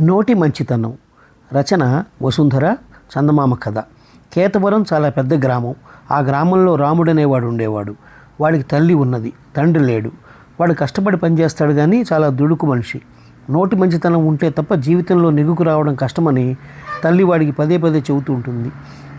నోటి మంచితనం. రచన వసుంధర చందమామ కథ. కేతవరం చాలా పెద్ద గ్రామం. ఆ గ్రామంలో రాముడు అనేవాడు ఉండేవాడు. వాడికి తల్లి ఉన్నది. తండ్రి లేడు. వాడు కష్టపడి పనిచేస్తాడు కానీ చాలా దుడుకు మనిషి. నోటి మంచితనం ఉంటే తప్ప జీవితంలో నిగుకు రావడం కష్టమని తల్లి వాడికి పదే పదే చెబుతూ ఉంటుంది.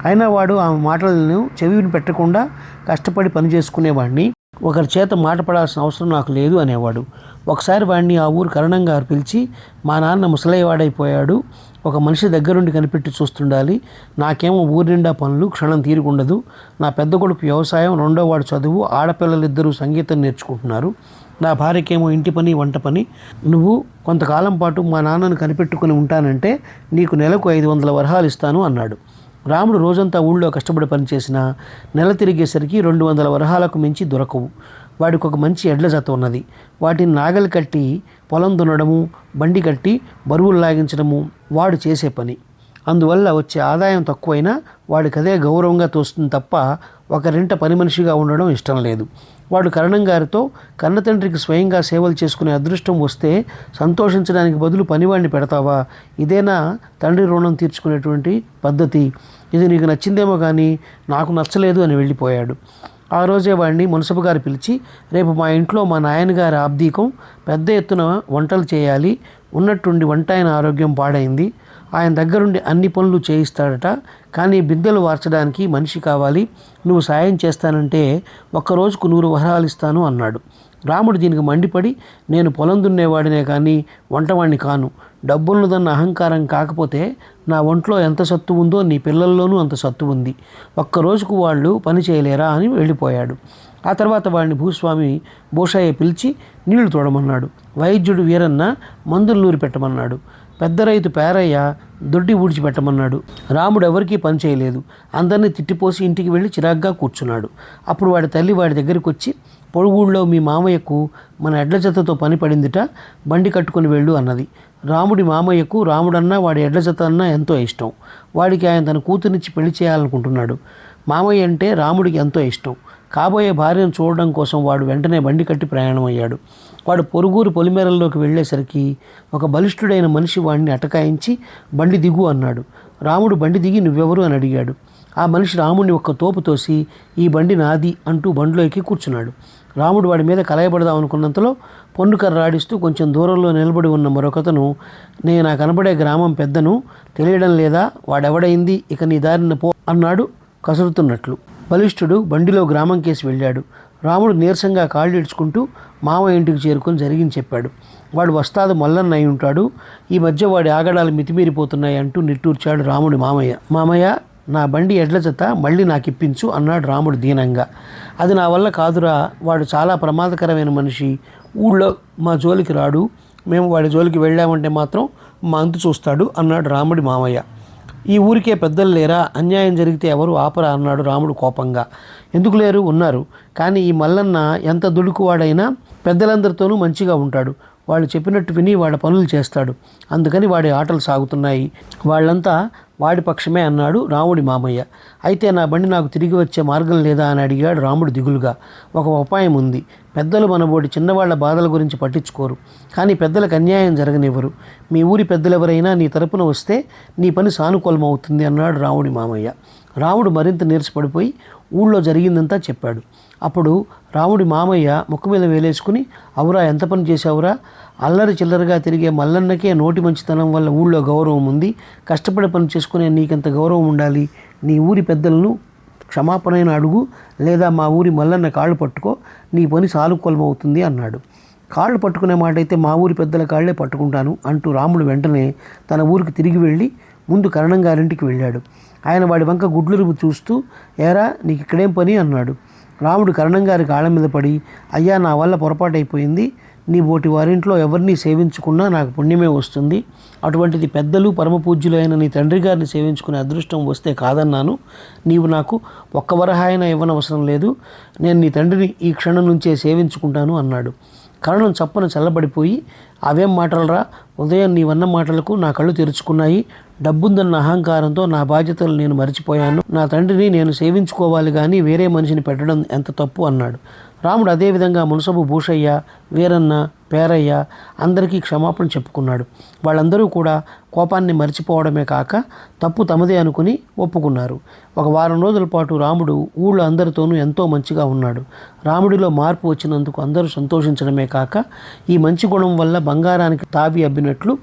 అయినా వాడు ఆ మాటలను చెవిని పెట్టకుండా కష్టపడి పని చేసుకునేవాడిని ఒకరి చేత మాటపడాల్సిన అవసరం నాకు లేదు అనేవాడు. ఒకసారి వాడిని ఆ ఊరు కరణంగా పిలిచి మా నాన్న ముసలయ్యవాడైపోయాడు. ఒక మనిషి దగ్గరుండి కనిపెట్టి చూస్తుండాలి. నాకేమో ఊరి నిండా పనులు క్షణం తీరుకుండదు. నా పెద్ద కొడుకు వ్యవసాయం రెండో వాడు చదువు ఆడపిల్లలిద్దరూ సంగీతం నేర్చుకుంటున్నారు. నా భార్యకేమో ఇంటి పని వంట పని. నువ్వు కొంతకాలం పాటు మా నాన్నను కనిపెట్టుకుని ఉంటానంటే నీకు నెలకు ఐదు వందల వరహాలు ఇస్తాను అన్నాడు. రాముడు రోజంతా ఊళ్ళో కష్టపడి పనిచేసినా నెల తిరిగేసరికి రెండు వందల వరహాలకు మించి దొరకవు. వాడికి ఒక మంచి ఎడ్ల జత ఉన్నది. వాటిని నాగలి కట్టి పొలం దున్నడము బండి కట్టి బరువులు లాగించడము వాడు చేసే పని. అందువల్ల వచ్చే ఆదాయం తక్కువైనా వాడికి అదే గౌరవంగా తోస్తుంది తప్ప ఒకరింట పని మనిషిగా ఉండడం ఇష్టం లేదు. వాడు కరణం గారితో కన్నతండ్రికి స్వయంగా సేవలు చేసుకునే అదృష్టం వస్తే సంతోషించడానికి బదులు పనివాడిని పెడతావా? ఇదేనా తండ్రి రుణం తీర్చుకునేటువంటి పద్ధతి. ఇది నీకు నచ్చిందేమో కానీ నాకు నచ్చలేదు అని వెళ్ళిపోయాడు. ఆ రోజే వాడిని మున్సబు గారు పిలిచి రేపు మా ఇంట్లో మా నాయనగారి ఆబ్దీకం పెద్ద ఎత్తున వంటలు చేయాలి. ఉన్నట్టుండి వంట ఆయన ఆరోగ్యం పాడైంది. ఆయన దగ్గరుండి అన్ని పనులు చేయిస్తాడట. కానీ బిందెలు వార్చడానికి మనిషి కావాలి. నువ్వు సాయం చేస్తానంటే ఒక్క రోజుకు నూరు వరహాలు ఇస్తాను అన్నాడు. రాముడు దీనికి మండిపడి నేను పొలం దున్నేవాడినే కానీ వంటవాణ్ణి కాను. డబ్బున్నదన్న అహంకారం కాకపోతే నా ఒంట్లో ఎంత సత్తు ఉందో నీ పిల్లల్లోనూ అంత సత్తు ఉంది. ఒక్క రోజుకు వాళ్ళు పని చేయలేరా అని వెళ్ళిపోయాడు. ఆ తర్వాత వాడిని భూస్వామి భూషయ్య పిలిచి నీళ్ళు తోడమన్నాడు. వైద్యుడు వీరన్న మందులు నూరి పెట్టమన్నాడు. పెద్ద రైతు పేరయ్య దొడ్డి ఊడ్చిపెట్టమన్నాడు. రాముడు ఎవరికీ పని చేయలేదు. అందరినీ తిట్టిపోసి ఇంటికి వెళ్ళి చిరాగ్గా కూర్చున్నాడు. అప్పుడు వాడి తల్లి వాడి దగ్గరికి వచ్చి పొడుగూళ్ళో మీ మామయ్యకు మన ఎడ్ల జతతో పని పడిందిట బండి కట్టుకొని వెళ్ళు అన్నది. రాముడి మామయ్యకు రాముడన్నా వాడి ఎడ్ల జత అన్నా ఎంతో ఇష్టం. వాడికి ఆయన తన కూతురినిచ్చి పెళ్ళి చేయాలనుకుంటున్నాడు. మామయ్య అంటే రాముడికి ఎంతో ఇష్టం. కాబోయే భార్యను చూడడం కోసం వాడు వెంటనే బండి కట్టి ప్రయాణం అయ్యాడు వాడు పొరుగురు పొలిమేరల్లోకి వెళ్ళేసరికి ఒక బలిష్ఠుడైన మనిషి వాడిని అటకాయించి బండి దిగు అన్నాడు. రాముడు బండి దిగి నువ్వెవరు? అని అడిగాడు. ఆ మనిషి రాముడిని ఒక్క తోపు తోసి ఈ బండి నాది అంటూ బండిలో ఎక్కి కూర్చున్నాడు. రాముడు వాడి మీద కలయబడదాం అనుకున్నంతలో పొన్నుకర్ర కర్రాడిస్తూ కొంచెం దూరంలో నిలబడి ఉన్న మరొకతను నేను నా కనబడే గ్రామం పెద్దను తెలియడం లేదా? వాడెవడైంది? ఇక నీ దారిన పో అన్నాడు కసురుతున్నట్లు. బలిష్ఠుడు బండిలో గ్రామం కేసి వెళ్ళాడు. రాముడు నీరసంగా కాళ్ళు ఇడ్చుకుంటూ మామ ఇంటికి చేరుకొని జరిగింది చెప్పాడు. వాడు వస్తాదు మల్లన్న అయి ఉంటాడు. ఈ మధ్య వాడి ఆగడాలు మితిమీరిపోతున్నాయి అంటూ నిట్టూర్చాడు రాముడి మామయ్య. మామయ్య నా బండి ఎడ్ల జత మళ్ళీ నాకు ఇప్పించు అన్నాడు రాముడు దీనంగా. అది నా వల్ల కాదురా. వాడు చాలా ప్రమాదకరమైన మనిషి. ఊళ్ళో మా జోలికి రాడు. మేము వాడి జోలికి వెళ్ళామంటే మాత్రం మా అంతు చూస్తాడు అన్నాడు రాముడి మామయ్య. ఈ ఊరికే పెద్దలు లేరా? అన్యాయం జరిగితే ఎవరు ఆపరా? అన్నాడు రాముడు కోపంగా. ఎందుకు లేరు? ఉన్నారు. కానీ ఈ మల్లన్న ఎంత దుడుకువాడైనా పెద్దలందరితోనూ మంచిగా ఉంటాడు. వాళ్ళు చెప్పినట్టు విని వాళ్ళ పనులు చేస్తాడు. అందుకని వాడి ఆటలు సాగుతున్నాయి. వాళ్ళంతా వాడి పక్షమే అన్నాడు రాముడి మామయ్య. అయితే నా బండి నాకు తిరిగి వచ్చే మార్గం లేదా అని అడిగాడు రాముడు దిగులుగా. ఒక ఉపాయం ఉంది. పెద్దలు మనబోటి చిన్నవాళ్ళ బాధల గురించి పట్టించుకోరు. కానీ పెద్దలకు అన్యాయం జరగనివ్వరు. మీ ఊరి పెద్దలెవరైనా నీ తరపున వస్తే నీ పని సానుకూలం అవుతుంది అన్నాడు రాముడి మామయ్య. రాముడు మరింత నీరసపడిపోయి ఊళ్ళో జరిగిందంతా చెప్పాడు. అప్పుడు రాముడి మామయ్య ముక్కు మీద వేలేసుకుని అవురా ఎంత పని చేశావురా? అల్లరి చిల్లరగా తిరిగే మల్లన్నకే నోటి మంచితనం వల్ల ఊళ్ళో గౌరవం ఉంది. కష్టపడి పని చేసుకునే నీకెంత గౌరవం ఉండాలి? నీ ఊరి పెద్దలను క్షమాపణైన అడుగు లేదా మా ఊరి మల్లన్న కాళ్ళు పట్టుకో నీ పని సానుకూలమవుతుంది అన్నాడు. కాళ్ళు పట్టుకునే మాట అయితే మా ఊరి పెద్దల కాళ్ళే పట్టుకుంటాను అంటూ రాముడు వెంటనే తన ఊరికి తిరిగి వెళ్ళి ముందు కరణం గారింటికి వెళ్ళాడు. ఆయన వాడి వంక గుడ్లు చూస్తూ ఏరా నీకు ఇక్కడేం పని? అన్నాడు. రాముడు కరణం గారి కాళ్ళ మీద పడి అయ్యా నా వల్ల పొరపాటైపోయింది. నీ బోటి వారింట్లో ఎవరిని సేవించుకున్నా నాకు పుణ్యమే వస్తుంది. అటువంటిది పెద్దలు పరమ పూజ్యులైన నీ తండ్రి గారిని సేవించుకునే అదృష్టం వస్తే కాదన్నాను. నీవు నాకు ఒక్క వరహాయన ఇవ్వనవసరం లేదు. నేను నీ తండ్రిని ఈ క్షణం నుంచే సేవించుకుంటాను అన్నాడు. కరణం చప్పన చల్లబడిపోయి అవేం మాటలరా? ఉదయం నీవన్న మాటలకు నా కళ్ళు తెరుచుకున్నాయి. డబ్బుందన్న అహంకారంతో నా బాధ్యతలు నేను మర్చిపోయాను. నా తండ్రిని నేను సేవించుకోవాలి కానీ వేరే మనిషిని పెట్టడం ఎంత తప్పు అన్నాడు. రాముడు అదేవిధంగా మునసబు భూషయ్య వీరన్న పేరయ్య అందరికీ క్షమాపణ చెప్పుకున్నాడు. వాళ్ళందరూ కూడా కోపాన్ని మర్చిపోవడమే కాక తప్పు తమదే అనుకుని ఒప్పుకున్నారు. ఒక వారం రోజుల పాటు రాముడు ఊళ్ళో అందరితోనూ ఎంతో మంచిగా ఉన్నాడు. రాముడిలో మార్పు వచ్చినందుకు అందరూ సంతోషించడమే కాక ఈ మంచి గుణం వల్ల బంగారానికి తావి అబ్బినట్లు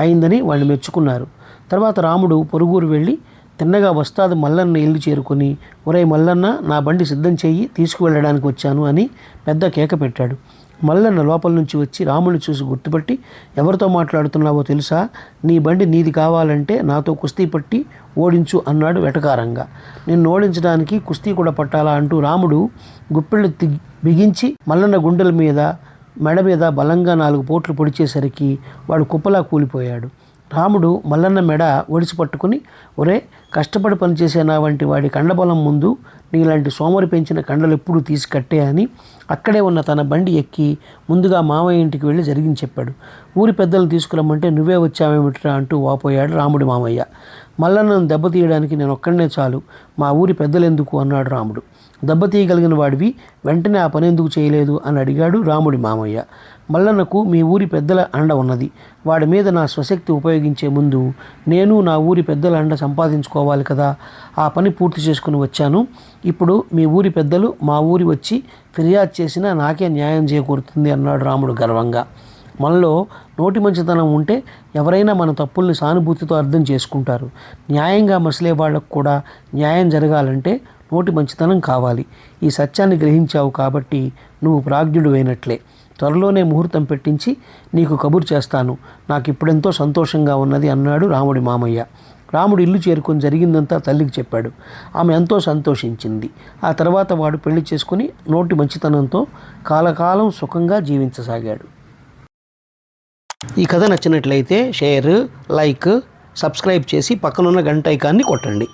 అయిందని వాళ్ళు మెచ్చుకున్నారు. తర్వాత రాముడు పొరుగురు వెళ్ళి తిన్నగా వస్తాది మల్లన్న ఇల్లు చేరుకొని ఒరే మల్లన్న నా బండి సిద్ధం చేయి తీసుకువెళ్ళడానికి వచ్చాను అని పెద్ద కేక పెట్టాడు. మల్లన్న లోపల నుంచి వచ్చి రాముడిని చూసి గుర్తుపట్టి ఎవరితో మాట్లాడుతున్నావో తెలుసా? నీ బండి నీది కావాలంటే నాతో కుస్తీ పట్టి ఓడించు అన్నాడు వెటకారంగా. నిన్ను ఓడించడానికి కుస్తీ కూడా పట్టాలా అంటూ రాముడు గుప్పిళ్ళు తి- బిగించి మల్లన్న గుండెల మీద మెడ మీద బలంగా నాలుగు పోట్లు పొడిచేసరికి వాడు కుప్పలా కూలిపోయాడు. రాముడు మల్లన్న మెడ ఒడిసి పట్టుకుని ఒరే కష్టపడి పనిచేసే నా వంటి వాడి కండబలం ముందు నీలాంటి సోమరి పెంచిన కండలు ఎప్పుడు తీసి కట్టే అని అక్కడే ఉన్న తన బండి ఎక్కి ముందుగా మామయ్య ఇంటికి వెళ్ళి జరిగింది చెప్పాడు. ఊరి పెద్దలు తీసుకురమ్మంటే నువ్వే వచ్చావేమిట్రా? అంటూ వాపోయాడు రాముడి మామయ్య. మల్లన్నను దెబ్బతీయడానికి నేను ఒక్కడనే చాలు మా ఊరి పెద్దలు ఎందుకు అన్నాడు రాముడు. దెబ్బతీయగలిగిన వాడివి వెంటనే ఆ పని ఎందుకు చేయలేదు? అని అడిగాడు రాముడి మామయ్య. మల్లన్నకు మీ ఊరి పెద్దల అండ ఉన్నది. వాడి మీద నా స్వశక్తి ఉపయోగించే ముందు నేను నా ఊరి పెద్దల అండ సంపాదించుకోవాలి కదా. ఆ పని పూర్తి చేసుకుని వచ్చాను. ఇప్పుడు మీ ఊరి పెద్దలు మా ఊరి వచ్చి ఫిర్యాదు చేసినా నాకే న్యాయం చేకూరుతుంది అన్నాడు రాముడు గర్వంగా. మనలో నోటి మంచితనం ఉంటే ఎవరైనా మన తప్పుల్ని సానుభూతితో అర్థం చేసుకుంటారు. న్యాయంగా మసలే వాళ్ళకు కూడా న్యాయం జరగాలంటే నోటి మంచితనం కావాలి. ఈ సత్యాన్ని గ్రహించావు కాబట్టి నువ్వు ప్రాజ్ఞుడు అయినట్లే త్వరలోనే ముహూర్తం పెట్టించి నీకు కబురు చేస్తాను. నాకు ఇప్పుడెంతో సంతోషంగా ఉన్నది అన్నాడు రాముడి మామయ్య. రాముడు ఇల్లు చేరుకొని జరిగిందంతా తల్లికి చెప్పాడు. ఆమె ఎంతో సంతోషించింది. ఆ తర్వాత వాడు పెళ్ళి చేసుకుని నోటి మంచితనంతో కాలకాలం సుఖంగా జీవించసాగాడు. ఈ కథ నచ్చినట్లయితే షేర్ లైక్ సబ్స్క్రైబ్ చేసి పక్కనున్న గంట ఐకాన్ని కొట్టండి.